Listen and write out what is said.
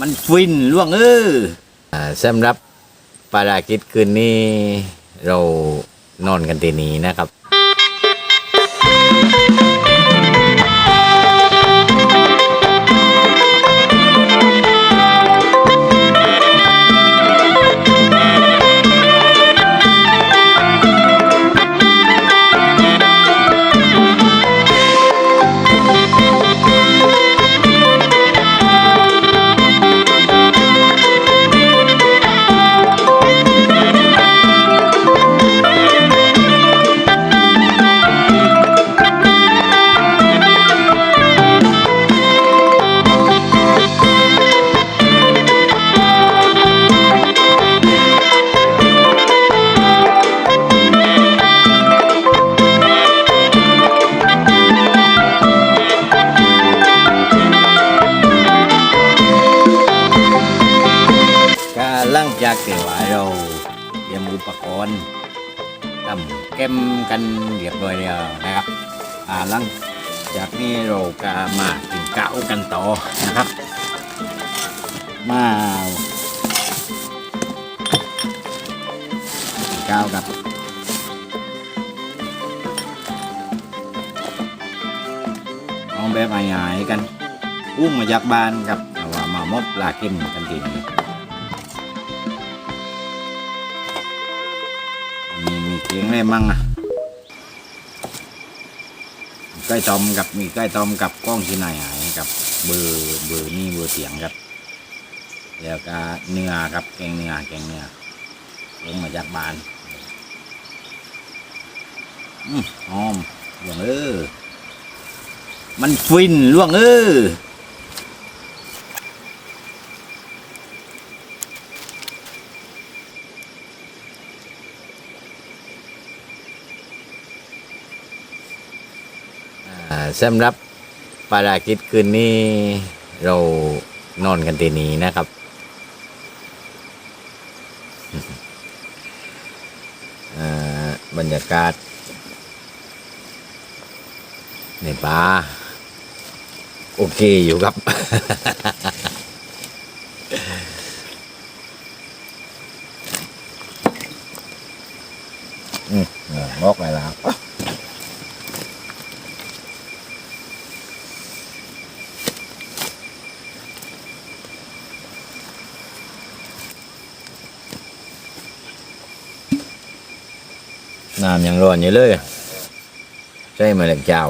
มันฟินล่วงเอออ่าสำหรับภารกิจคืนนี้เรานอนกันที่นี้นะครับ งจากว่าเราเตรียมอุปกรณ์ทำแก้มกันเรียบร้อยแล้วนะครับอ่าหลังจากนี้เราก็มากินข้าวกันต่อนะครับ มากินข้าวกับเอาแบบอายๆกันอุ้มมาจากบ้านครับแต่ว่ามา มอบปลากินกันทีนี้ สียงอะไรมั่งอะใกล้ตอมกับมีใกล้ตอมกับกล้องที่ไหนหายกับเบอร์เบอร์นี่เบอร์เสียงครับแล้วก็เนื้อครับแกงเนื้อแกงเนื้อลงมาจากบ้านอืมหอมล่วงเออมันฟินล่วงเออ สำหรับภารากิจคืนนี้เรานอนกันที่นี้นะครับ บรรยากาศ ในป่าโอเคอยู่ครับ อืมเอองอกไปแล้ว น้ำยังร้อนอยู่เลย ใช่ไหมเล็กเจ้า